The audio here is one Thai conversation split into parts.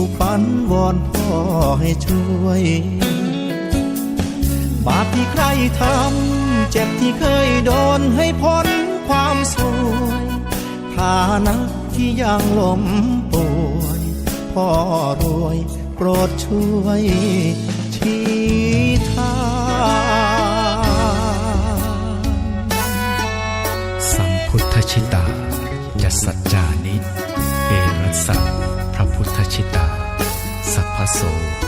ถูกฝันวอนพ่อให้ช่วย บาปที่ใครทำเจ็บที่เคยโดนให้พ้นความสวยฐานะที่ยังล้มป่วยพ่อรวยโปรดช่วยชี้ทางสัมพุทธชิตา จะสัจจานิเอรัสสะ สั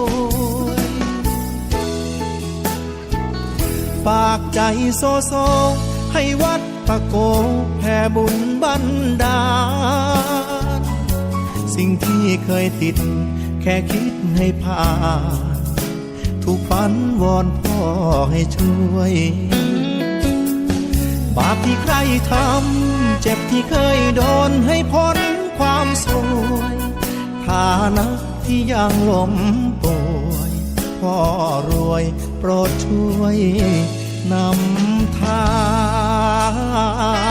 ฝากใจโซโซ ให้วัดตะโกแผ่บุญบันดาล สิ่งที่เคยติด แค่คิดให้ผ่านถูกฝันวอนพ่อให้ช่วย บาปที่ใครทำ เจ็บที่เคยโดนให้พ้นความสวยฐานะที่ยังล้มป่ว พ่อรวยโปรดช่วยนำทาง